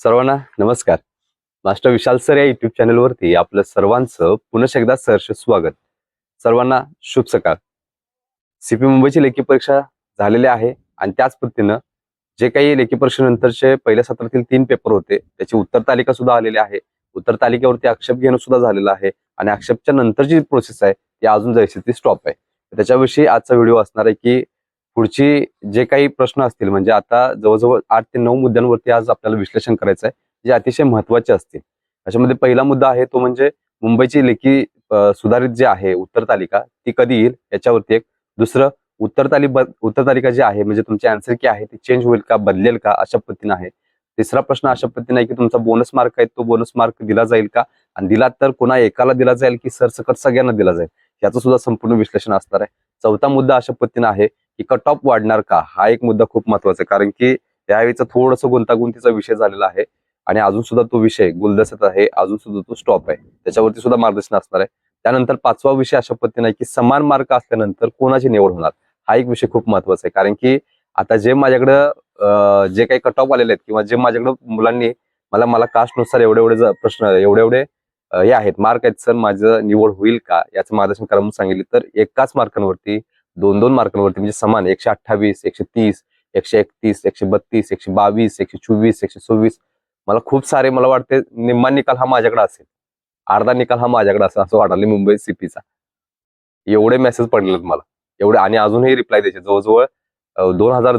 सर्वांना नमस्कार. Master Vishal sir या युट्यूब चॅनलवरती आपलं सर्वांचं पुनश एकदा सहर्ष स्वागत. सर्वांना शुभ सकाळ. सीपी मुंबईची लेखी परीक्षा झालेली आहे आणि त्याच पद्धतीनं जे काही लेखी परीक्षेनंतरचे पहिल्या सत्रातील तीन पेपर होते त्याची उत्तर तालिका सुद्धा आलेली आहे. उत्तर तालिकेवरती आक्षेप घेणं सुद्धा झालेलं आहे आणि आक्षेपच्या नंतरची प्रोसेस आहे ती अजून जैसे ती स्टॉप आहे. त्याच्याविषयी आजचा व्हिडिओ असणार आहे की पुढची जे काही प्रश्न असतील म्हणजे आता जवळजवळ आठ ते नऊ मुद्द्यांवरती आज आपल्याला विश्लेषण करायचं आहे जे अतिशय महत्त्वाचे असतील. त्याच्यामध्ये पहिला मुद्दा आहे तो म्हणजे मुंबईची लेखी सुधारित जे आहे उत्तर तालिका ती कधी येईल? याच्यावरती एक. दुसरं उत्तर ताली उत्तर तालिका जी आहे म्हणजे तुमची आन्सर की आहे ती चेंज होईल का बदलेल का अशा पद्धतीने आहे. तिसरा प्रश्न अशा पद्धतीने आहे की तुमचा बोनस मार्क आहे तो बोनस मार्क दिला जाईल का? आणि दिला तर कोणा एकाला दिला जाईल की सरसकट सगळ्यांना दिला जाईल? याचं सुद्धा संपूर्ण विश्लेषण असणार आहे. चौथा मुद्दा अशा पद्धतीने आहे की कट ऑफ वाढणार का? हा एक मुद्दा खूप महत्त्वाचा आहे. कारण की यावेळीचा थोडंसं गुंतागुंतीचा विषय झालेला आहे आणि अजून सुद्धा तो विषय गुलदस्त्यात आहे अजून सुद्धा तो स्टॉप आहे. त्याच्यावरती सुद्धा मार्गदर्शन असणार आहे. त्यानंतर पाचवा विषय अशा पद्धतीने की समान मार्क असल्यानंतर कोणाची निवड होणार? हा एक विषय खूप महत्त्वाचा आहे. कारण की आता जे माझ्याकडं जे काही कट ऑफ आलेले आहेत किंवा जे माझ्याकडं मुलांनी मला मला कास्टनुसार एवढे एवढे प्रश्न एवढे एवढे हे आहेत. मार्क आहेत. सर माझं निवड होईल का? याचं मार्गदर्शन करा म्हणून सांगितले. तर एकाच मार्कांवरती दोन दोन मार्कांवरती म्हणजे समान एकशे अठ्ठावीस एकशे तीस एकशे एकतीस एकशे बत्तीस एकशे बावीस एकशे चोवीस एकशे सव्वीस. मला खूप सारे मला वाटते निम्मा निकाल हा माझ्याकडे असेल. अर्धा निकाल हा माझ्याकडे असेल असं वाटायला मुंबई सीपीचा एवढे मेसेज पडलेत मला. एवढे आणि अजूनही रिप्लाय द्यायचे. जवळजवळ दोन हजार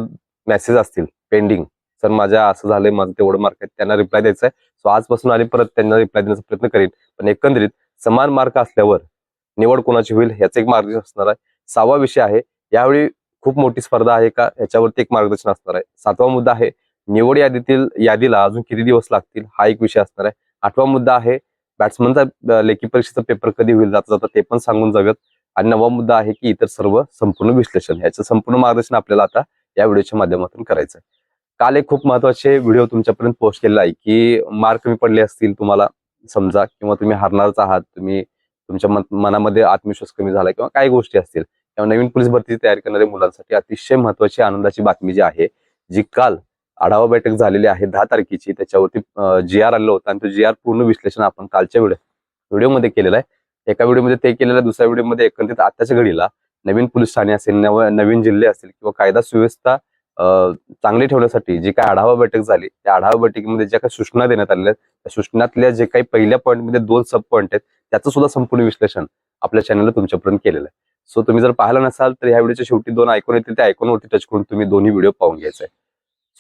मेसेज असतील पेंडिंग सर माझ्या असं झालंय माझं तेवढं मार्क आहे त्यांना रिप्लाय द्यायचा आहे. सो आजपासून आणि परत त्यांना रिप्लाय देण्याचा प्रयत्न करेन. पण एकंदरीत समान मार्क असल्यावर निवड कोणाची होईल याचं एक मार्गदर्शन असणार आहे. सहावा विषय आहे. यावेळी खूप मोठी स्पर्धा आहे का? याच्यावरती एक मार्गदर्शन असणार आहे. सातवा मुद्दा आहे निवड यादीतील यादीला अजून किती दिवस लागतील? हा एक विषय असणार आहे. आठवा मुद्दा आहे बॅट्समनचा लेखी परीक्षेचा पेपर कधी होईल जाता जाता ते पण सांगून जाऊयात आणि नवा मुद्दा आहे की इतर सर्व संपूर्ण विश्लेषण. याचं संपूर्ण मार्गदर्शन आपल्याला आता या व्हिडिओच्या माध्यमातून करायचं आहे काल एक खूप महत्त्वाचे व्हिडिओ तुमच्यापर्यंत पोस्ट केलेला आहे की मार्क कमी पडले असतील तुम्हाला समजा किंवा तुम्ही हारणारच आहात तुम्ही तुमच्या मनामध्ये आत्मविश्वास कमी झाला किंवा काही गोष्टी असतील किंवा नवीन पोलीस भरती तयार करणाऱ्या मुलांसाठी अतिशय महत्वाची आनंदाची बातमी जी आहे जी काल आढावा बैठक झालेली आहे दहा तारखेची. त्याच्यावरती जी आर आलेलं होतं आणि तो जी आर पूर्ण विश्लेषण आपण कालच्या व्हिडिओ व्हिडिओमध्ये केलेलं आहे. एका व्हिडिओमध्ये ते केलेलं दुसऱ्या व्हिडिओमध्ये एकंदरीत आताच्या घडीला नवीन पोलीस ठाणे असेल नव नवीन जिल्हे असतील किंवा कायदा सुव्यवस्था चांगली ठेवण्यासाठी जी काही आढावा बैठक झाली त्या आढावा बैठकीमध्ये ज्या काही सूचना देण्यात आलेल्या आहेत त्या सूचनातल्या जे काही पहिल्या पॉईंटमध्ये दोन सब पॉईंट आहेत त्याचं सुद्धा संपूर्ण विश्लेषण आपल्या चॅनलला तुमच्यापर्यंत केलेलं आहे. सो तुम्ही जर पाहिलं नसाल तर ह्या व्हिडिओच्या शेवटी दोन ऐकून येतील. त्या ऐकूनवरती टच करून तुम्ही दोन्ही व्हिडिओ पाहून घ्यायचे आहे.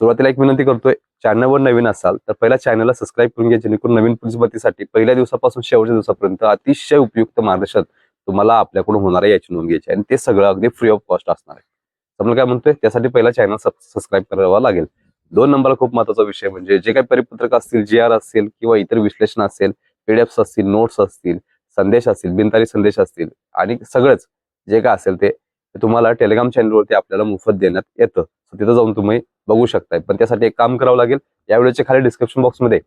सुरुवातीला एक विनंती करतोय चॅनलवर नवीन असाल तर पहिल्या चॅनलला सबस्क्राईब करून घ्या जेणेकरून नवीन पोलीस भरतीसाठी पहिल्या दिवसापासून शेवटच्या दिवसापर्यंत अतिशय उपयुक्त मार्गदर्शन तुम्हाला आपल्याकडून होणार आहे याची नोंद घ्यायची आणि ते सगळं अगदी फ्री ऑफ कॉस्ट असणार आहे. समजा काय म्हणतोय त्यासाठी पहिला चॅनल सबस्क्राईब करावा लागेल. दोन नंबरला खूप महत्त्वाचा विषय म्हणजे जे काही परिपत्रक असतील जी आर असेल किंवा इतर विश्लेषण असेल पीडीएफ असतील नोट्स असतील संदेश असतील बिनतारी संदेश असतील आणि सगळंच जे काय असेल ते तुम्हाला टेलिग्राम चॅनलवरती आपल्याला मोफत देण्यात येतं. तिथं जाऊन तुम्ही बघू शकताय. पण त्यासाठी एक काम करावं लागेल. या व्हिडिओच्या खाली डिस्क्रिप्शन बॉक्समध्ये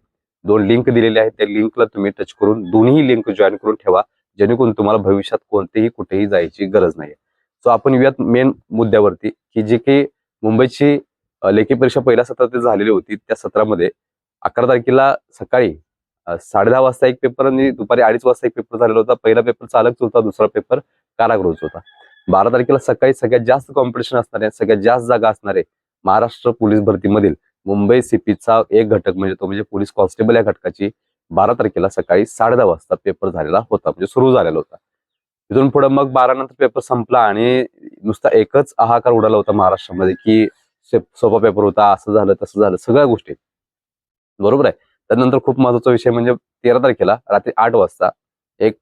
दोन लिंक दिलेले आहेत. त्या लिंकला तुम्ही टच करून दोन्ही लिंक जॉईन करून ठेवा. जेणेकरून तुम्हाला भविष्यात कोणतेही कुठेही जायची गरज नाही सो आपण येऊयात मेन मुद्द्यावरती की जे की मुंबईची लेखी परीक्षा पहिल्या सत्रात झालेली होती. त्या सत्रामध्ये अकरा तारखेला सकाळी साडे साडेदहा वाजता एक पेपर आणि दुपारी अडीच वाजता एक पेपर झालेला होता. पहिला पेपर चालकच होता दुसरा पेपर कारागृहच होता. बारा तारखेला सकाळी सगळ्यात जास्त कॉम्पिटिशन असणारे सगळ्यात जास्त जागा असणारे महाराष्ट्र पोलीस भरतीमधील मुंबई सीपीचा एक घटक म्हणजे तो म्हणजे पोलीस कॉन्स्टेबल या घटकाची बारा तारखेला सकाळी साडे दहा वाजता पेपर झालेला होता म्हणजे सुरू झालेला होता. तिथून पुढे मग बारा नंतर पेपर संपला आणि नुसता एकच हाहाकार उडाला होता महाराष्ट्रामध्ये की सोपा पेपर होता असं झालं तसं झालं सगळ्या गोष्टी. बरोबर आहे? त्यानंतर खूप महत्त्वाचा विषय म्हणजे तेरा तारखेला रात्री आठ वाजता एक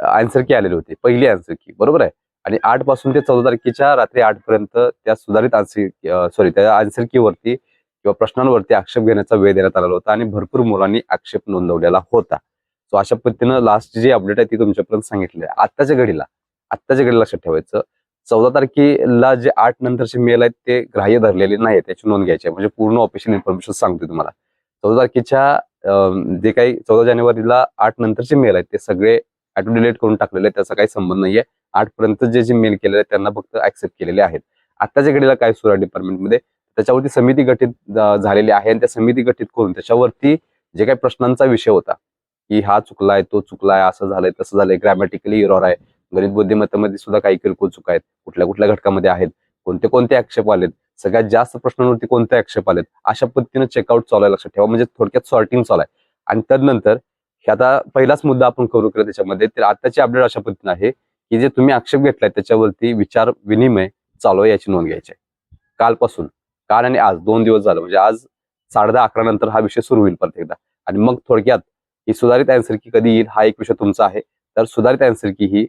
आन्सर की आलेली होती पहिली आन्सर की बरोबर आहे? आणि आठपासून ते चौदा तारखेच्या रात्री आठ पर्यंत त्या सुधारित आन्सर सॉरी त्या आन्सर की वरती किंवा प्रश्नांवरती आक्षेप घेण्याचा वेळ देण्यात आलेला होता आणि भरपूर मुलांनी आक्षेप नोंदवलेला होता. सो अशा पद्धतीनं लास्ट जी अपडेट आहे ती तुमच्यापर्यंत सांगितली आहे. आत्ताच्या घडीला आत्ताच्या घडीला लक्षात ठेवायचं. चौदा तारखेला जे आठ नंतरचे मेल आहेत ते ग्राह्य धरलेले नाही त्याची नोंद घ्यायची आहे. म्हणजे पूर्ण ऑफिशियल इन्फॉर्मेशन सांगतोय तुम्हाला. चौदा तारखेच्या जे काही चौदा जानेवारीला आठ नंतरचे मेल आहेत ते सगळे ऑटो डिलेट करून टाकलेले आहेत. त्याचा काही संबंध नाहीये. आठ पर्यंत जे जे मेल केलेले आहेत त्यांना फक्त ऍक्सेप्ट केलेले आहेत. आत्ताच्या घडीला काय सुरू आहे डिपार्टमेंटमध्ये त्याच्यावरती समिती गठीत झालेली आहे आणि त्या समिती गठीत करून त्याच्यावरती जे काही प्रश्नांचा विषय होता की हा चुकलाय तो चुकलाय असं झालंय तसं झालंय ग्रॅमॅटिकली इरॉर आहे. गणित बुद्धिमत्तेमध्ये सुद्धा काही किरकोळ चुका आहेत. कुठल्या कुठल्या घटकामध्ये आहेत? कोणते कोणते आक्षेप आलेत? सगळ्यात जास्त प्रश्नांवरती कोणते आक्षेप आलेत? अशा पद्धतीनं चेकआउट चालू आहे लक्षात ठेवा. म्हणजे थोडक्यात सॉर्टिंग चालू आहे आणि त्यानंतर हे आता पहिलाच मुद्दा आपण करू केला त्याच्यामध्ये. तर आताची अपडेट अशा पद्धतीने आहे की जे तुम्ही आक्षेप घेतलाय त्याच्यावरती विचार विनिमय चालू आहे याची नोंद घ्यायची आहे. कालपासून काल आणि आज दोन दिवस झालं. म्हणजे आज साडे दहा अकरा नंतर हा विषय सुरू होईल परत एकदा. आणि मग थोडक्यात ही सुधारित अँसर की कधी येईल हा एक विषय तुमचा आहे. तर सुधारित अँसर की ही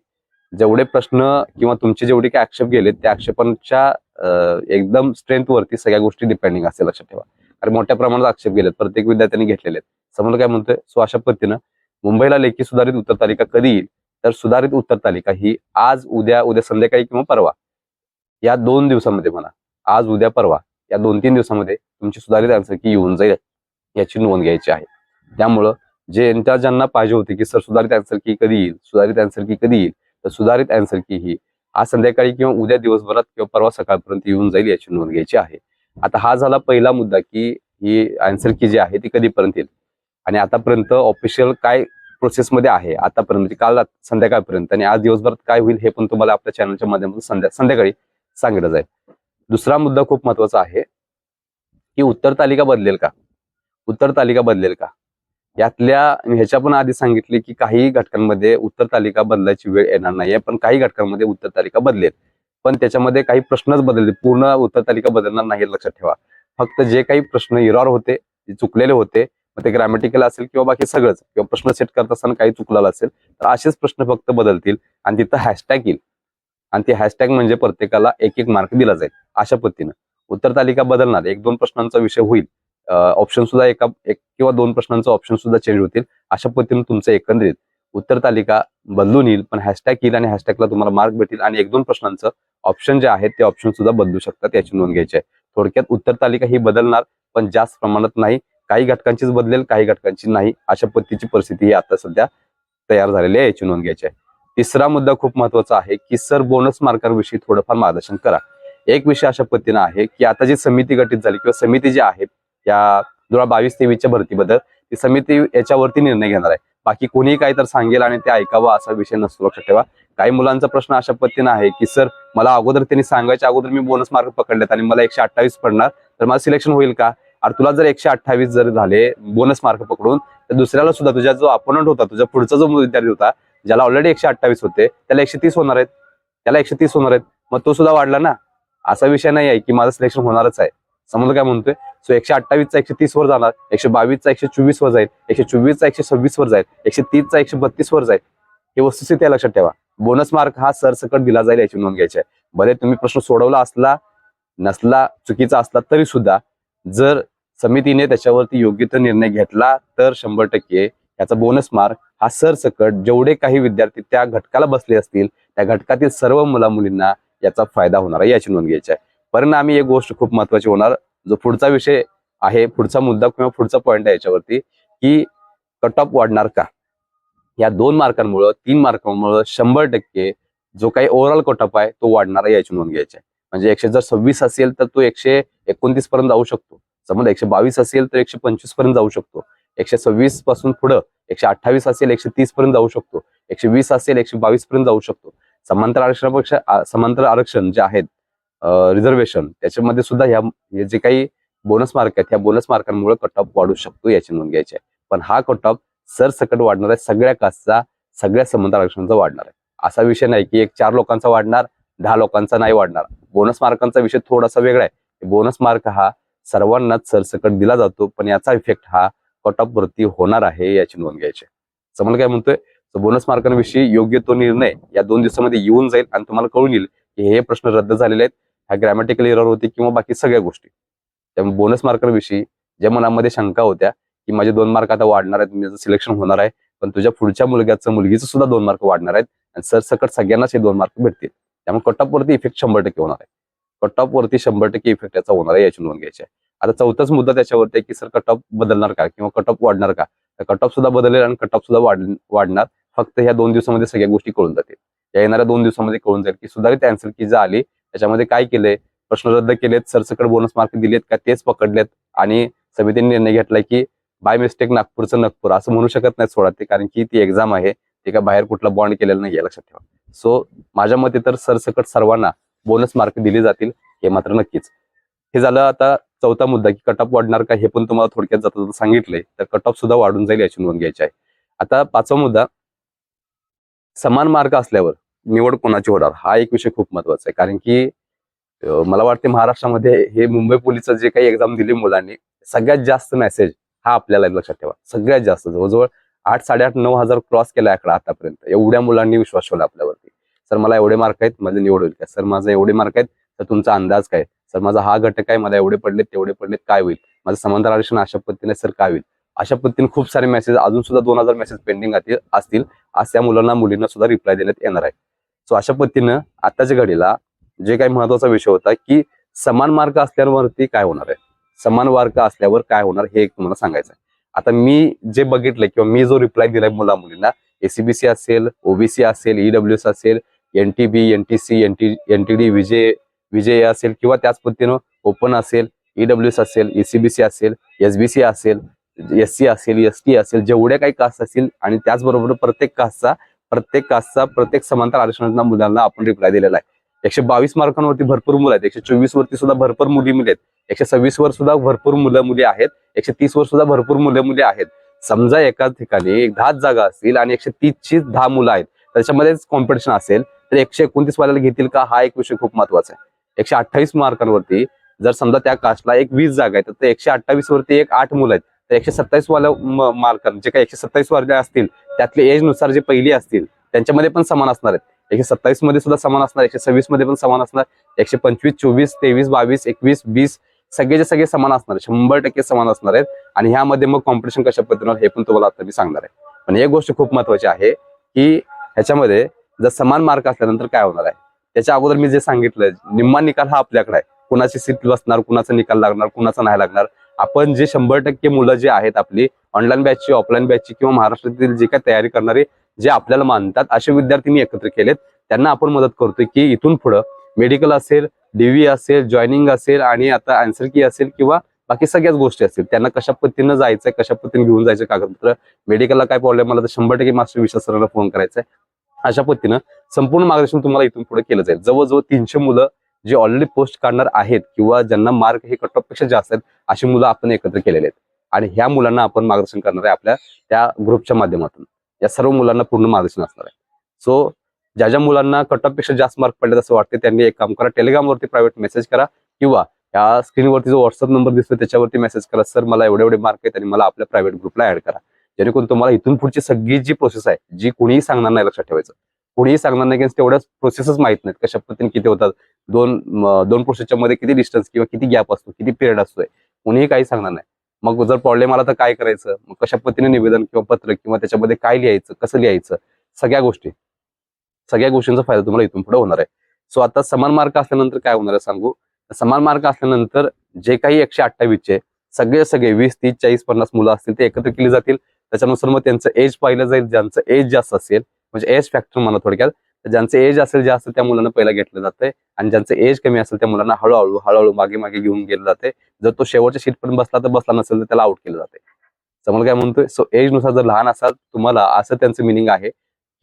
जेवढे प्रश्न किंवा तुमचे जेवढे काही आक्षेप गेले त्या आक्षेपांच्या एकदम स्ट्रेंथवरती सगळ्या गोष्टी डिपेंडिंग असेल लक्षात ठेवा. कारण मोठ्या प्रमाणात आक्षेप गेलेत. प्रत्येक विद्यार्थ्यांनी घेतलेले आहेत. समोर काय म्हणतोय? सो अशा पद्धतीनं मुंबईला लेखी सुधारित उत्तर तालिका कधी येईल? तर सुधारित उत्तर तालिका ही आज उद्या उद्या संध्याकाळी किंवा परवा. या दोन दिवसामध्ये म्हणा. आज उद्या परवा. या दोन तीन दिवसामध्ये तुमची सुधारित आन्सर की येऊन जाईल याची नोंद घ्यायची आहे. त्यामुळं जे ज्यांना पाहिजे होते की सर सुधारित आन्सर की कधी येईल? सुधारित आन्सर की कधी येईल? तर सुधारित आन्सर की ही. आज संध्याकाळी किंवा उद्या दिवसभरात किंवा परवा सकाळपर्यंत येऊन जाईल याची नोंद घ्यायची आहे. आता हा झाला पहिला मुद्दा की ही अँसर की जी आहे ती कधीपर्यंत येईल? आणि आतापर्यंत ऑफिशियल काय प्रोसेसमध्ये आहे? आतापर्यंत म्हणजे काल संध्याकाळपर्यंत आणि आज दिवसभरात काय होईल हे पण तुम्हाला आपल्या चॅनलच्या माध्यमातून संध्या संध्याकाळी सांगितलं जाईल. दुसरा मुद्दा खूप महत्त्वाचा आहे की उत्तर तालिका बदलेल का? उत्तर तालिका बदलेल का? यातल्या ह्याच्या पण आधी सांगितले की काही घटकांमध्ये उत्तर तालिका बदलायची वेळ येणार नाहीये पण काही घटकांमध्ये उत्तर तालिका बदलेल. पण त्याच्यामध्ये काही प्रश्नच बदलले पूर्ण उत्तर तालिका बदलणार नाही लक्षात ठेवा. फक्त जे काही प्रश्न इरॉर होते चुकलेले होते मग ते ग्रॅमॅटिकल असेल किंवा बाकी सगळंच किंवा प्रश्न सेट करत असताना काही चुकलेला असेल तर असेच प्रश्न फक्त बदलतील आणि तिथं हॅशटॅग येईल. आणि ते हॅशटॅग म्हणजे प्रत्येकाला एक एक मार्क दिला जाईल अशा पद्धतीनं. उत्तर तालिका बदलणार एक दोन प्रश्नांचा विषय होईल. ऑप्शन सुद्धा एका एक किंवा दोन प्रश्नांचं ऑप्शन सुद्धा चेंज होतील. अशा पद्धतीने तुमचं एकंदरीत उत्तर तालिका बदलून येईल. पण हॅशटॅग येईल आणि हॅशटॅगला तुम्हाला मार्क भेटेल आणि एक दोन प्रश्नांचं ऑप्शन जे आहेत ते ऑप्शन सुद्धा बदलू शकतात याची नोंद घ्यायची आहे. थोडक्यात उत्तर तालिका ही बदलणार पण जास्त प्रमाणात नाही. काही घटकांचीच बदलेल काही घटकांची नाही. अशा पद्धतीची परिस्थिती ही आता सध्या तयार झालेली आहे याची नोंद घ्यायची आहे. तिसरा मुद्दा खूप महत्त्वाचा आहे की सर बोनस मार्कांविषयी थोडंफार मार्गदर्शन करा. एक विषय अशा पद्धतीनं आहे की आता जी समिती गठीत झाली किंवा समिती जी आहे या दोन हजार बावीस तेवीसच्या भरतीबद्दल ती समिती याच्यावरती निर्णय घेणार आहे. बाकी कोणीही काही तर सांगेल आणि ते ऐकावं असा विषय नसतो लक्षात ठेवा. काही मुलांचा प्रश्न अशा पद्धतीनं आहे की सर मला अगोदर त्यांनी सांगायच्या अगोदर मी बोनस मार्क पकडलेत आणि मला एकशे अठ्ठावीस पडणार तर मला सिलेक्शन होईल का? अरे तुला जर एकशे अठ्ठावीस जर झाले बोनस मार्क पकडून तर दुसऱ्याला सुद्धा तुझा जो अपोनंट होता तुझा पुढचा जो विद्यार्थी होता ज्याला ऑलरेडी एकशे अठ्ठावीस होते त्याला एकशे तीस होणार आहेत. त्याला एकशे तीस होणार आहेत. मग तो सुद्धा वाढला ना? असा विषय नाही आहे की माझं सिलेक्शन होणारच आहे. समजलं काय म्हणतोय? सो एकशे अठ्ठावीसचा एकशे तीस वर जाणार एकशे बावीसचा एकशे चोवीस वर जाईल एकशे चोवीसचा एकशे सव्वीस वर जाईल एकशे तीसचा एकशे बत्तीस वर जाईल. हे वस्तुस्थिती लक्षात ठेवा. बोनस मार्क हा सरसकट दिला जाईल याची नोंद घ्यायची आहे. भले तुम्ही प्रश्न सोडवला असला नसला चुकीचा असला तरी सुद्धा जर समितीने त्याच्यावरती योग्य तो निर्णय घेतला तर शंभर टक्के याचा बोनस मार्क हा सरसकट जेवढे काही विद्यार्थी त्या घटकाला बसले असतील त्या घटकातील सर्व मुला मुलींना याचा फायदा होणार आहे याची नोंद घ्यायची आहे. परिणामी एक गोष्ट खूप महत्वाची होणार जो पुढचा विषय आहे पुढचा मुद्दा किंवा पुढचा पॉईंट आहे याच्यावरती की कट ऑफ वाढणार का? या दोन मार्कांमुळं तीन मार्कांमुळं शंभर टक्के जो काही ओव्हरऑल कटअप आहे तो वाढणार आहे याची नोंद घ्यायची आहे. म्हणजे एकशे जर सव्वीस असेल तर तो एकशे एकोणतीस पर्यंत जाऊ शकतो. समज एकशे बावीस असेल तर एकशे पंचवीसपर्यंत जाऊ शकतो. एकशे सव्वीसपासून पुढं एकशे अठ्ठावीस असेल एकशे तीस पर्यंत जाऊ शकतो. एकशे वीस असेल एकशे बावीस पर्यंत जाऊ शकतो. समांतर आरक्षणापेक्षा समांतर आरक्षण जे आहेत रिझर्वेशन त्याच्यामध्ये सुद्धा ह्या हे जे काही बोनस मार्क आहेत ह्या बोनस मार्कांमुळे कट ऑफ वाढू शकतो याची नोंद घ्यायची आहे. पण हा कट ऑफ सरसकट वाढणार आहे सगळ्या कास्टचा सगळ्या संबंध आरक्षणाचा वाढणार आहे. असा विषय नाही की एक चार लोकांचा वाढणार दहा लोकांचा नाही वाढणार. बोनस मार्कांचा विषय थोडासा वेगळा आहे. बोनस मार्क हा सर्वांनाच सरसकट दिला जातो पण याचा इफेक्ट हा कट ऑफ वरती होणार आहे याची नोंद घ्यायची आहे. काय म्हणतोय बोनस मार्कांविषयी योग्य तो निर्णय या दोन दिवसामध्ये येऊन जाईल आणि तुम्हाला कळून येईल की हे प्रश्न रद्द झालेले आहेत. ह्या ग्रॅमॅटिकल एरर होती किंवा बाकी सगळ्या गोष्टी. त्यामुळे बोनस मार्करविषयी ज्या मनामध्ये शंका होत्या की माझे दोन मार्क आता वाढणार आहेत माझं सिलेक्शन होणार आहे पण तुझ्या पुढच्या मुलग्याचं मुलगीचं सुद्धा दोन मार्क वाढणार आहेत आणि सरसकट सगळ्यांनाच हे दोन मार्क भेटतील. त्यामुळे कट ऑफवरती इफेक्ट शंभर टक्के होणार आहे. कट ऑफवरती शंभर टक्के इफेक्ट त्याचा होणार आहे याची नोंद घ्यायची आहे. आता चौथाच मुद्दा त्याच्यावरती आहे की सर कट ऑफ बदलणार का? किंवा कट ऑफ वाढणार का? कट ऑफ सुद्धा बदलेल आणि कट ऑफ सुद्धा वाढणार. फक्त ह्या दोन दिवसामध्ये सगळ्या गोष्टी कळून जातील. या येणाऱ्या दोन दिवसामध्ये कळून जाईल की सुधारित अँसर की जी आली त्याच्यामध्ये काय केलंय? प्रश्न रद्द केलेत सरसकट बोनस मार्क दिलेत का तेच पकडलेत आणि समितीने निर्णय घेतला की बाय मिस्टेक नागपूरचं नागपूर. असं म्हणू शकत नाही सोडा ते कारण की ती एक्झाम आहे ते का बाहेर कुठला बॉन्ड केलेलं नाही लक्षात ठेवा. सो माझ्या मते तर सरसकट सर्वांना बोनस मार्क दिले जातील हे मात्र नक्कीच. हे झालं आता चौथा मुद्दा की कट ऑफ वाढणार का हे पण तुम्हाला थोडक्यात जाता जाता सांगितलंय. तर कट ऑफ सुद्धा वाढून जाईल याची नोंद घ्यायची आहे. आता पाचवा मुद्दा समान मार्क असल्यावर निवड कोणाची होणार हा एक विषय खूप महत्त्वाचा आहे. कारण की मला वाटते महाराष्ट्रामध्ये हे मुंबई पोलीसचं जे काही एक्झाम दिली मुलांनी सगळ्यात जास्त मेसेज हा आपल्याला लक्षात ठेवा. सगळ्यात जास्त जवळजवळ आठ साडेआठ नऊ हजार क्रॉस केला आकडा आतापर्यंत. एवढ्या मुलांनी विश्वास ठेवला आपल्यावरती. सर मला एवढे मार्क आहेत माझे निवड होईल काय सर माझा एवढे मार्क आहेत तर तुमचा अंदाज काय? सर माझा हा घटक आहे मला एवढे पडलेत तेवढे पडलेत काय होईल? माझं समांतर आरक्षण अशा पद्धतीने सर काय होईल? अशा पद्धतीने खूप सारे मेसेज अजून सुद्धा दोन हजार मेसेज पेंडिंग असतील. आज त्या मुलांना मुलींना सुद्धा रिप्लाय देण्यात येणार आहे. सो अशा पद्धतीनं आताच्या घडीला जे काही महत्त्वाचा विषय होता की समान मार्ग असल्यावरती काय होणार आहे? समान मार्ग असल्यावर काय होणार हे एक तुम्हाला सांगायचं आहे आता मी जे बघितलंय किंवा मी जो रिप्लाय दिलाय मुला मुलींना एसीबीसी असेल ओबीसी असेल ईडब्ल्यू सी असेल T N T D VJ VJ असेल किंवा त्याच पद्धतीनं ओपन असेल ईडब्ल्यू असेल एसीबीसी असेल एसबीसी असेल एस सी असेल एस टी असेल जेवढ्या काही कास्ट असतील आणि त्याचबरोबर प्रत्येक कास्टचा प्रत्येक कास्टचा प्रत्येक समांतर आरक्षणाच्या मुलांना आपण रिप्लाय दिलेला आहे. एकशे बावीस मार्कांवरती भरपूर मुलं आहेत. एकशे चोवीस वरती सुद्धा भरपूर मुली मुली आहेत. एकशे सव्वीस वर सुद्धा भरपूर मुलं मुली आहेत. एकशे तीस वर सुद्धा भरपूर मुलं मुली आहेत. समजा एकाच ठिकाणी एक दहाच जागा असतील आणि एकशे तीसची दहा मुलं आहेत त्याच्यामध्येच कॉम्पिटिशन असेल तर एकशे एकोणतीस वाल्याला घेतील का? हा एक विषय खूप महत्त्वाचा आहे. एकशे अठ्ठावीस मार्कांवरती जर समजा त्या कास्टला एक वीस जागा आहेत तर एकशे अठ्ठावीस वरती एक आठ मुलं आहेत. तर एकशे सत्तावीस वाल्या मार्कर जे काही एकशे सत्तावीस वाल्या असतील त्यातले एजनुसार जे पहिली असतील त्यांच्यामध्ये पण समान असणार आहेत. एकशे सत्तावीसमध्ये सुद्धा समान असणार एकशे सव्वीसमध्ये पण समान असणार एकशे पंचवीस चोवीस तेवीस बावीस एकवीस वीस सगळेचे सगळे समान असणार शंभर टक्के समान असणार आहेत. आणि ह्यामध्ये मग कॉम्पिटिशन कशा पद्धतीनं हे पण तुम्हाला आता मी सांगणार आहे. पण एक गोष्ट खूप महत्वाची आहे की ह्याच्यामध्ये जर समान मार्क असल्यानंतर काय होणार आहे? त्याच्या अगोदर मी जे सांगितलं निम्मा निकाल हा आपल्याकडे आहे. कुणाची सीट बसणार कुणाचा निकाल लागणार कुणाचा नाही लागणार. आपण जे शंभर टक्के मुलं जे आहेत आपली ऑनलाईन बॅचची ऑफलाईन बॅचची किंवा महाराष्ट्रातील जे काही तयारी करणारे जे आपल्याला मानतात असे विद्यार्थी मी एकत्र केलेत. त्यांना आपण मदत करतोय की इथून पुढं मेडिकल असेल डीव्ही असेल जॉईनिंग असेल आणि आता आन्सर की असेल किंवा बाकी सगळ्याच गोष्टी असतील. त्यांना कशा पद्धतीनं जायचंय कशा पद्धतीने घेऊन जायचं कागदपत्र मेडिकलला काय प्रॉब्लेम मला तर शंभर टक्के मास्टर विश्वास सरांना फोन करायचा आहे अशा पद्धतीनं संपूर्ण मार्गदर्शन तुम्हाला इथून पुढे केलं जाईल. जवळजवळ तीनशे मुलं जे ऑलरेडी पोस्ट काढणार आहेत किंवा ज्यांना मार्क हे कटपेक्षा जास्त आहेत अशी मुलं आपण एकत्र केलेले आहेत. आणि ह्या मुलांना आपण मार्गदर्शन करणार आहे आपल्या त्या ग्रुपच्या माध्यमातून. या सर्व मुलांना पूर्ण मार्गदर्शन असणार आहे. सो ज्या ज्या मुलांना कटपेक्षा जास्त मार्क पडले असं वाटते त्यांनी एक काम करा टेलिग्रामवरती प्रायव्हेट मेसेज करा किंवा या स्क्रीनवरती जो व्हॉट्सअप नंबर दिसतो त्याच्यावरती मेसेज करा सर मला एवढे एवढे मार्क आहेत आणि मला आपल्या प्रायव्हेट ग्रुपला ऍड करा. जेणेकरून तुम्हाला इथून पुढची सगळी जी प्रोसेस आहे जी कुणीही सांगणार नाही लक्षात ठेवायचं कुणीही सांगणार नाही की तेवढ्याच प्रोसेसच माहीत नाहीत. कशा पद्धतीने किती होतात? दोन दोन प्रोसेसच्या मध्ये किती डिस्टन्स किंवा किती गॅप असतो किती पिरियड असतोय? कुणीही काही सांगणार नाही. मग जर प्रॉब्लेम आला तर काय करायचं? मग कशा पद्धतीने निवेदन किंवा पत्र किंवा त्याच्यामध्ये काय लिहायचं? कसं लिहायचं? सगळ्या गोष्टी. सगळ्या गोष्टींचा फायदा तुम्हाला इथून पुढे होणार आहे. सो आता समान मार्क असल्यानंतर काय होणार आहे सांगू? समान मार्क असल्यानंतर जे काही एकशे अठ्ठावीसचे सगळे सगळे वीस तीस चाळीस पन्नास मुलं असतील ते एकत्र केली जातील. त्याच्यानुसार मग त्यांचं एज पाहिलं जाईल. ज्यांचं एज जास्त असेल म्हणजे एज फॅक्टर म्हणा थोडक्यात तर ज्यांचं एज असेल जास्त त्या मुलांना पहिला घेतलं जातंय. आणि ज्यांचं एज कमी असेल त्या मुलांना हळूहळू हळूहळू मागे मागे घेऊन गेलं जाते जर तो शेवटच्या शीट पण बसला तर बसला नसेल तर त्याला आउट केलं जाते समोर काय म्हणतोय सो एजनुसार जर लहान असाल तुम्हाला असं त्यांचं मिनिंग आहे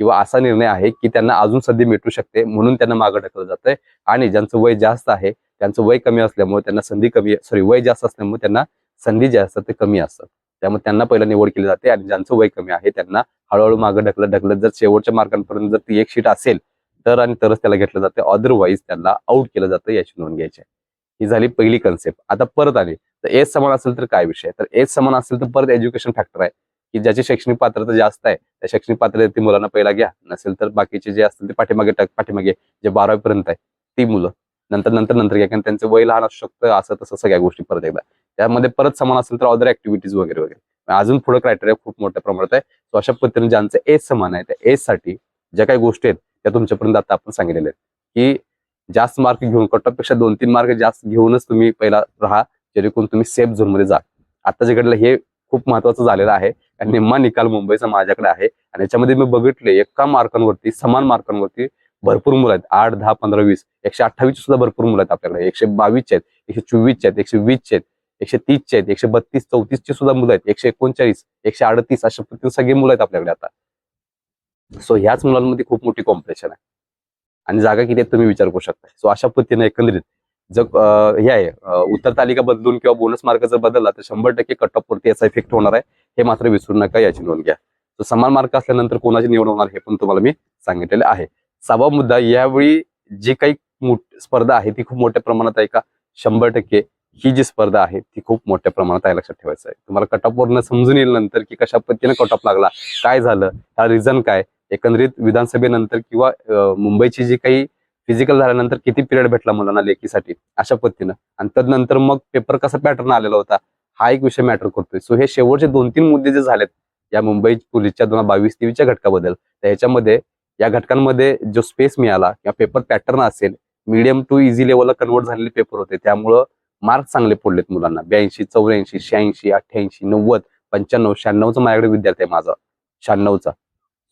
किंवा असा निर्णय आहे की त्यांना अजून संधी मिटू शकते म्हणून त्यांना मागं ढकललं जातंय. आणि ज्यांचं वय जास्त आहे त्यांचं वय कमी असल्यामुळे त्यांना संधी कमी सॉरी वय जास्त असल्यामुळे त्यांना संधी जे असतात ते कमी असतात. त्यामुळे त्यांना पहिला निवड केली जाते आणि ज्यांचं वय कमी आहे त्यांना हळूहळू मागं ढकलत ढकलत जर शेवटच्या मार्कांपर्यंत जर ती एक शीट असेल तर आणि तरच त्याला घेतलं जाते. अदरवाईज त्यांना आउट केलं जातं याची नोंद घ्यायची आहे. ही झाली पहिली कन्सेप्ट आता परत आली. तर एज समान असेल तर काय विषय? तर एज समान असेल तर परत एज्युकेशन फॅक्टर आहे. की ज्याची शैक्षणिक पात्रता जास्त आहे त्या शैक्षणिक पात्रतेतील मुलांना पहिला घ्या. नसेल तर बाकीचे जे असतील ते पाठीमागे टक पाठीमागे. जे बारावीपर्यंत आहे ती मुलं. नंतर नंतर नंतर घ्या. कारण त्यांचं वय लहान असू शकतं असं तसं सगळ्या गोष्टी परत एकदा. त्यामध्ये परत समान असेल तर अदर ऍक्टिव्हिटीज वगैरे वगैरे. अजून पुढे क्रायटेरिया खूप मोठ्या प्रमाणात आहे. सो अशा पद्धतीने ज्यांचं एज समान आहे त्या एजसाठी ज्या काही गोष्टी आहेत त्या तुमच्यापर्यंत आता आपण सांगितलेल्या आहेत. की जास्त मार्क घेऊन कटऑफपेक्षा दोन तीन मार्क जास्त घेऊनच तुम्ही पहिला राहा जेणेकरून तुम्ही सेफ झोनमध्ये जा. आता घडलं हे खूप महत्वाचं झालेलं आहे. आणि निम्मा निकाल मुंबईचा माझ्याकडे आहे. आणि याच्यामध्ये मी बघितले एका मार्कांवरती समान मार्कांवरती भरपूर मुलं आहेत. आठ दहा पंधरा वीस. एकशे अठ्ठावीस सुद्धा भरपूर मुलं आहेत आपल्याकडे. एकशे बावीसचे आहेत एकशे चोवीसचे आहेत एकशे वीसचे आहेत. एकशे तीसचे आहेत एकशे बत्तीस चौतीसचे सुद्धा मुलं आहेत एकशे एकोणचाळीस एकशे अडतीस अशा पद्धतीने सगळी मुलं आहेत आपल्याकडे आता. सो ह्याच मुलांमध्ये खूप मोठी कॉम्पिटिशन आहे. आणि जागा किती आहेत तुम्ही विचार करू शकता सो अशा पद्धतीने एकंदरीत जर हे आहे उत्तर तालिका बदलून किंवा बोनस मार्ग जर बदलला तर शंभर टक्के कट ऑफ वरती याचा इफेक्ट होणार आहे. हे मात्र विसरू नका याची नोंद घ्या. तर समान मार्क असल्यानंतर कोणाची निवड होणार हे पण तुम्हाला मी सांगितलेलं आहे. सहावा मुद्दा यावेळी जी काही मोठ- स्पर्धा आहे ती खूप मोठ्या प्रमाणात आहे का? शंभर टक्के. ही जी स्पर्धा आहे ती खूप मोठ्या प्रमाणात आहे लक्षात ठेवायचं आहे. तुम्हाला कट समजून येईल नंतर की कशा पद्धतीने कट ऑफ लागला काय झालं हा रिझन काय? एकंदरीत विधानसभेनंतर किंवा मुंबईची जी काही फिजिकल झाल्यानंतर किती पिरियड भेटला मुलांना लेखीसाठी अशा पद्धतीनं. आणि त्यानंतर मग पेपर कसा पॅटर्न आलेला होता? हा एक विषय मॅटर करतोय. सो हे शेवटचे दोन तीन मुद्दे जे झालेत या मुंबई पोलीसच्या दोन बावीस तेवीसच्या घटकाबद्दल तर ह्याच्यामध्ये या घटकांमध्ये जो स्पेस मिळाला किंवा पेपर पॅटर्न असेल मीडियम टू इझी लेवलला कन्वर्ट झालेले पेपर होते. त्यामुळं मार्क चांगले पडलेत मुलांना. ब्याऐंशी चौऱ्याऐंशी शहाऐंशी अठ्ठ्याऐंशी नव्वद पंच्याण्णव शहाण्णवचा माझ्याकडे विद्यार्थी आहे माझा. शहाण्णवचा.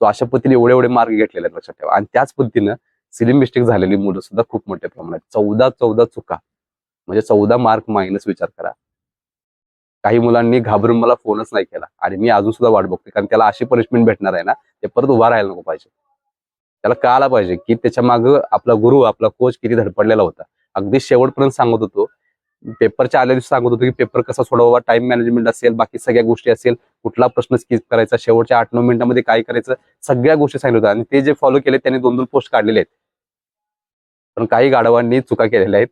तो अशा पद्धतीने एवढे एवढे मार्क घेतलेले आहेत लक्षात ठेवा. आणि त्याच पद्धतीनं सिलिम मिस्टेक झालेली मुलं सुद्धा खूप मोठ्या प्रमाणात. चौदा चौदा चुका. म्हणजे चौदा मार्क मायनस विचार करा. काही मुलांनी घाबरून मला फोनच नाही केला. आणि मी अजून सुद्धा वाट बघते कारण त्याला अशी पनिशमेंट भेटणार आहे ना ते परत उभा राहायला नको पाहिजे. त्याला कळायला पाहिजे की त्याच्या मागं आपला गुरु आपला कोच किती धडपडलेला होता. अगदी शेवटपर्यंत सांगत होतो पेपरच्या आल्या दिवशी सांगत होतो की पेपर कसा सोडवा टाइम मॅनेजमेंट असेल बाकी सगळ्या गोष्टी असेल कुठला प्रश्न स्किप करायचा शेवटच्या आठ नऊ मिनिटांमध्ये काय करायचं सगळ्या गोष्टी सांगितल्या होत्या. आणि ते जे फॉलो केले त्यांनी दोन दोन पोस्ट काढलेले आहेत. पण काही गाढवांनी चुका केलेल्या आहेत.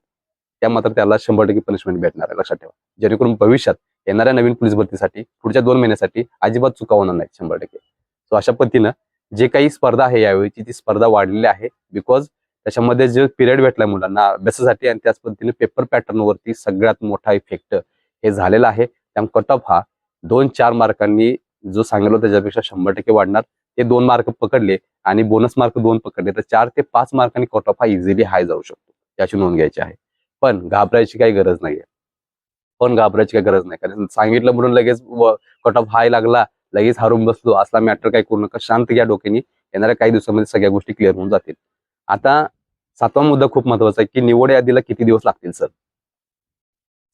त्या मात्र त्याला शंभर टक्के पनिशमेंट भेटणार आहे. लक्षात ठेवा. जेणेकरून भविष्यात येणाऱ्या नवीन पोलीस भरतीसाठी पुढच्या दोन महिन्यासाठी अजिबात चुका होणार नाही शंभर टक्के. सो अशा पद्धतीनं जे काही स्पर्धा आहे यावेळीची ती स्पर्धा वाढलेली आहे. बिकॉज त्याच्यामध्ये जे पिरियड भेटलाय मुलांना अभ्यासासाठी आणि त्याच पद्धतीने पेपर पॅटर्न वरती सगळ्यात मोठा इफेक्ट हे झालेला आहे. त्यामुळे कट ऑफ हा दोन चार मार्कांनी जो सांगितलं त्याच्यापेक्षा शंभर टक्के वाढणार. ते दोन मार्क पकडले आणि बोनस मार्क दोन पकडले तर चार ते पाच मार्कांनी कट ऑफ हा इझिली हाय जाऊ शकतो. याची नोंद घ्यायची आहे. पण घाबरायची काही गरज नाहीये. पण घाबरायची काही गरज नाही. कारण सांगितलं म्हणून लगेच कट ऑफ हाय लागला लगेच हारून बसलो. असला मॅटर काही करू नका. शांत घ्या डोक्याने. येणाऱ्या काही दिवसामध्ये सगळ्या गोष्टी क्लिअर होऊन जातील. आता सातवा मुद्दा खूप महत्त्वाचा आहे की निवड यादीला किती दिवस लागतील सर?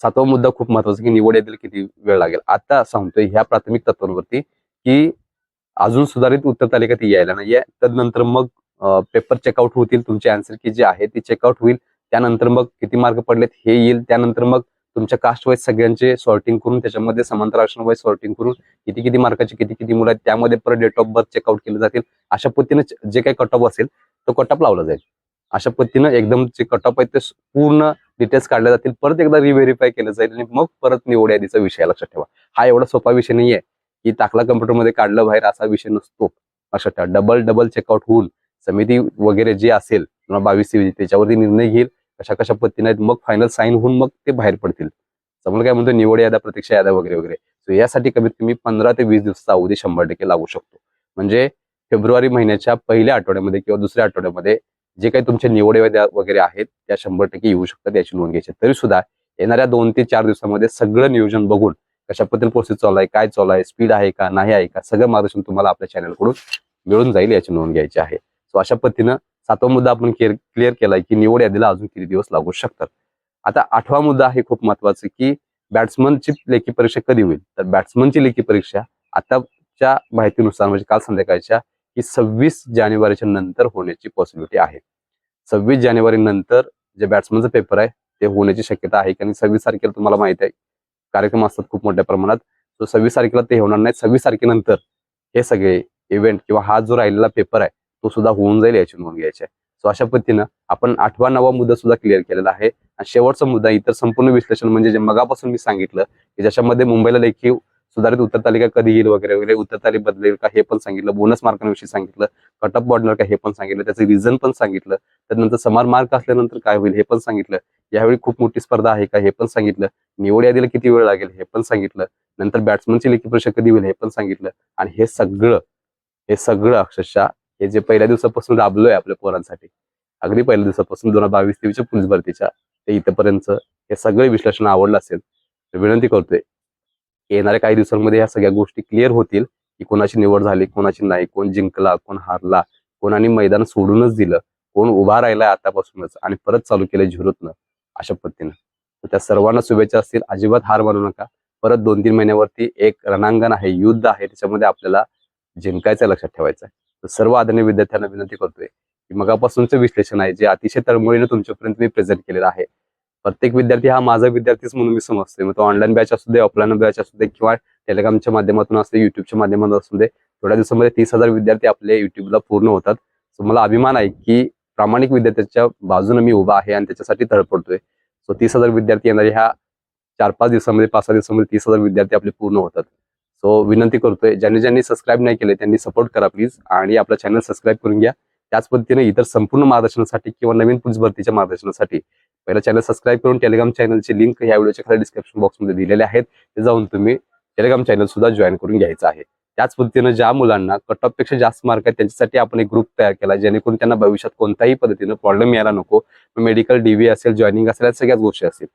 सातवा मुद्दा खूप महत्त्वाचा की निवड यादीला किती वेळ लागेल? आता सांगतोय ह्या प्राथमिक तत्वांवरती की अजून सुधारित उत्तर तालिका ती यायला नाहीये तदनंतर मग पेपर चेकआउट होतील तुमचे आन्सर की जे आहे ते चेकआउट होईल. त्यानंतर मग किती मार्क पडलेत हे येईल. त्यानंतर मग तुमच्या कास्ट वाईज सगळ्यांचे सॉर्टिंग करून त्याच्यामध्ये समांतर आरक्षण वाईज सॉर्टिंग करून किती किती मार्काचे किती किती मुलं आहेत त्यामध्ये परत डेट ऑफ बर्थ चेकआउट केले जातील. अशा पद्धतीने जे काही कट ऑफ असेल तो कट ऑफ लावला जाईल. अशा पद्धतीनं एकदम जे कट ऑफ आहेत ते पूर्ण डिटेल्स काढले जातील. परत एकदा रिव्हेरीफाय केलं जाईल आणि मग परत निवड यादीचा विषय लक्षात ठेवा. हा एवढा सोपा विषय नाही आहे की टाकला कम्प्युटरमध्ये काढलं बाहेर असा विषय नसतो. लक्षात ठेवा. डबल डबल चेकआउट होऊन समिती वगैरे जे असेल किंवा बावीस त्याच्यावरती निर्णय घेईल. कशा कशा पद्धतीने आहेत, मग फायनल साईन होऊन मग ते बाहेर पडतील. समोर काय म्हणतो निवड यादा प्रतीक्षा यादा वगैरे वगैरे. सो यासाठी कमीत कमी पंधरा ते वीस दिवसाचा अवधी शंभर टक्के लागू शकतो. म्हणजे फेब्रुवारी महिन्याच्या पहिल्या आठवड्यामध्ये किंवा दुसऱ्या आठवड्यामध्ये जे काही तुमच्या निवड वगैरे आहेत त्या शंभर टक्के येऊ शकतात याची नोंद घ्यायची. तरी सुद्धा येणाऱ्या दोन ते चार दिवसामध्ये सगळं नियोजन बघून कशा पद्धतीने प्रोसेस चालू आहे काय चालू आहे स्पीड आहे का नाही आहे का सगळं मार्गदर्शन तुम्हाला आपल्या चॅनलकडून मिळून जाईल याची नोंद घ्यायची आहे. सो अशा पद्धतीनं सातवा मुद्दा आपण क्लिअर केलाय की निवड यादीला अजून किती दिवस लागू शकतात. आता आठवा मुद्दा आहे खूप महत्त्वाचा की बॅट्समनची लेखी परीक्षा कधी होईल? तर बॅट्समनची लेखी परीक्षा आताच्या माहितीनुसार म्हणजे काल संध्याकाळच्या की सव्वीस जानेवारीच्या नंतर होण्याची पॉसिबिलिटी आहे. सव्वीस जानेवारी नंतर जे बॅट्समनचा पेपर आहे ते होण्याची शक्यता आहे कारण सव्वीस तारखेला तुम्हाला माहिती आहे कार्यक्रम असतात खूप मोठ्या प्रमाणात. सो सव्वीस तारखेला ते होणार नाही सव्वीस तारखेनंतर हे सगळे इव्हेंट किंवा हा जो राहिलेला पेपर आहे तो सुद्धा होऊन जाईल याची नोंद घ्यायची आहे. सो अशा पद्धतीनं आपण आठवा नवा मुद्दा सुद्धा क्लिअर केलेला आहे. आणि शेवटचा मुद्दा इतर संपूर्ण विश्लेषण म्हणजे जे मगापासून मी सांगितलं की ज्याच्यामध्ये मुंबईला लेखी सुधारित उत्तर तालिका कधी येईल वगैरे वगैरे उत्तर तालिका बदलेल का हे पण सांगितलं बोनस मार्कांविषयी सांगितलं कट ऑफ बॉर्डर का हे पण सांगितलं त्याचं रिझन पण सांगितलं त्यानंतर समान मार्क असल्यानंतर काय होईल हे पण सांगितलं यावेळी खूप मोठी स्पर्धा आहे का हे पण सांगितलं निवड यादीला किती वेळ लागेल हे पण सांगितलं नंतर बॅट्समनची लेखी परीक्षा कधी होईल हे पण सांगितलं आणि हे सगळं हे सगळं अक्षरशः हे जे पहिल्या दिवसापासून राबलोय आपल्या पोरांसाठी अगदी पहिल्या दिवसापासून दोन हजार बावीस तेवीसच्या पोलीस भरतीच्या ते इथपर्यंत हे सगळे विश्लेषण आवडलं असेल तर विनंती करतोय येणाऱ्या काही दिवसांमध्ये ह्या सगळ्या गोष्टी क्लिअर होतील की कोणाची निवड झाली कोणाची नाही कोण जिंकला कोण हारला कोणाने मैदान सोडूनच दिलं कोण उभा राहिला आतापासूनच आणि परत चालू केलं झिरोतनं अशा पद्धतीनं त्या सर्वांना शुभेच्छा असतील अजिबात हार मानू नका परत दोन तीन महिन्यावरती एक रणांगण आहे युद्ध आहे त्याच्यामध्ये आपल्याला जिंकायचं लक्षात ठेवायचं आहे. तर सर्व आदरणीय विद्यार्थ्यांना विनंती करतोय की मगापासूनचं विश्लेषण आहे जे अतिशय तळमळीनं तुमच्यापर्यंत मी प्रेझेंट केलेलं आहे. प्रत्येक विद्यार्थी हा माझा विद्यार्थीच म्हणून मी समजते मग तो ऑनलाईन बॅच असू दे ऑफलाईन बॅच असू दे किंवा टेलिग्रामच्या माध्यमातून असू दे युट्यूबच्या माध्यमातून असू दे थोड्या दिवसामध्ये तीस हजार विद्यार्थी आपले युट्यूबला पूर्ण होतात. सो मला अभिमान आहे की प्रामाणिक विद्यार्थ्याच्या बाजूने मी उभा आहे आणि त्याच्यासाठी तळपडतोय सो तीस हजार विद्यार्थी येणारे ह्या चार पाच दिवसामध्ये पाच सहा दिवसामध्ये तीस हजार विद्यार्थी आपले पूर्ण होतात. सो विनंती करतोय ज्यांनी ज्यांनी सबस्क्राईब नाही केले त्यांनी सपोर्ट करा प्लीज आणि आपला चॅनल सबस्क्राईब करून घ्या. त्याच पद्धतीने इतर संपूर्ण मार्गदर्शनासाठी किंवा नवीन पोलीस भरतीच्या मार्गदर्शनासाठी पहिला चॅनल सबस्क्राईब करून टेलिग्राम चॅनलची लिंक या व्हिडिओच्या खाली डिस्क्रिप्शन बॉक्समध्ये दिलेले आहेत. ते जाऊन तुम्ही टेलिग्राम चॅनल सुद्धा जॉईन करून घ्यायचं आहे. त्याच पद्धतीनं ज्या मुलांना कट ऑफपेक्षा जास्त मार्क आहेत त्यांच्यासाठी आपण एक ग्रुप तयार केला जेणेकरून त्यांना भविष्यात कोणत्याही पद्धतीनं प्रॉब्लेम यायला नको. मेडिकल डीव्ही असेल जॉईनिंग असेल या सगळ्याच गोष्टी असतील.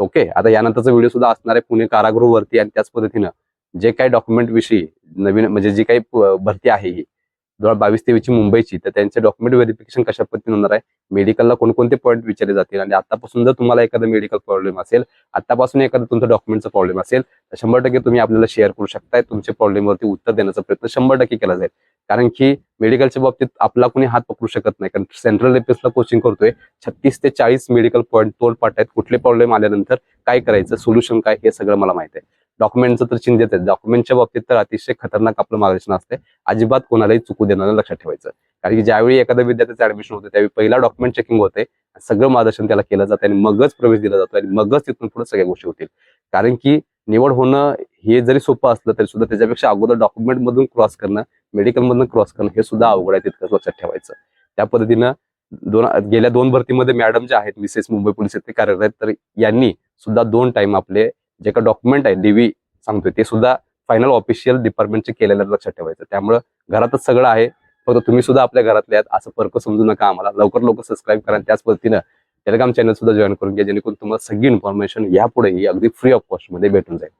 ओके आता यानंतरचा व्हिडिओ सुद्धा असणार आहे पुणे कारागृहवरती आणि त्याच पद्धतीनं जे काही डॉक्युमेंट विषयी नवीन म्हणजे जी काही भरती आहे ही दोन हजार बावीस तेवीसची मुंबईची तर त्यांचे डॉक्युमेंट व्हेरिफिकेशन कशा पद्धतीने होणार आहे? मेडिकलला कोणकोणते पॉईंट विचारले जातील? आणि आतापासून जर तुम्हाला एखादा मेडिकल प्रॉब्लेम असेल आतापासून एखादा तुमचा डॉक्युमेंटचा प्रॉब्लेम असेल तर शंभर टक्के तुम्ही आपल्याला शेअर करू शकताय. तुमच्या प्रॉब्लेमवरती उत्तर देण्याचा प्रयत्न शंभर टक्के केला जाईल. कारण की मेडिकलच्या बाबतीत आपला कोणी हात पकडू शकत नाही. कारण सेंट्रल ला कोचिंग करतोय छत्तीस ते चाळीस मेडिकल पॉईंट तोड आहेत. कुठले प्रॉब्लेम आल्यानंतर काय करायचं? सोल्युशन काय? हे सगळं मला माहिती आहे. डॉक्युमेंटचं तर चिंतेत आहे डॉक्युमेंटच्या बाबतीत तर अतिशय खतरनाक आपलं मार्गदर्शन असते अजिबात कोणालाही चुकू देणार लक्षात ठेवायचं. कारण की ज्यावेळी एखाद्या विद्यार्थ्याचं ऍडमिशन होतं त्यावेळी पहिला डॉक्युमेंट चेकिंग होते सगळं मार्गदर्शन त्याला केलं जातं आणि मगच प्रवेश दिला जातो आणि मगच तिथून पुढे सगळ्या गोष्टी होतील. कारण की निवड होणं हे जरी सोपं असलं तरी सुद्धा त्याच्यापेक्षा अगोदर डॉक्युमेंट मधून क्रॉस करणं मेडिकल मधून क्रॉस करणं हे सुद्धा अवघड आहे तितकंच लक्षात ठेवायचं. त्या पद्धतीनं दोन गेल्या दोन भरतीमध्ये मॅडम जे आहेत मिसेस मुंबई पोलीस येथे कार्यरत आहेत तर यांनी सुद्धा दोन टाइम आपले जे काही डॉक्युमेंट आहे डीव्ही सांगतोय ते सुद्धा फायनल ऑफिशियल डिपार्टमेंटचे केलेलं लक्षात ठेवायचं. त्यामुळं घरातच सगळं आहे. फक्त तुम्ही सुद्धा आपल्या घरातले आहात असं फरक समजू नका आम्हाला. लवकर लवकर सबस्क्राईब करा त्याच पद्धतीनं टेलिग्राम चॅनल सुद्धा जॉईन करून घ्या जेणेकरून तुम्हाला सगळी इन्फॉर्मेशन यापुढेही अगदी फ्री ऑफ कॉस्टमध्ये भेटून जाईल.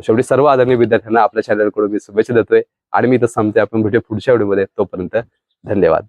शेवटी सर्व आदरणीय विद्यार्थ्यांना आपल्या चॅनलकडून मी शुभेच्छा देतोय. आणि मी इथं सांगते आपण भेटूया पुढच्या व्हिडिओमध्ये तोपर्यंत धन्यवाद.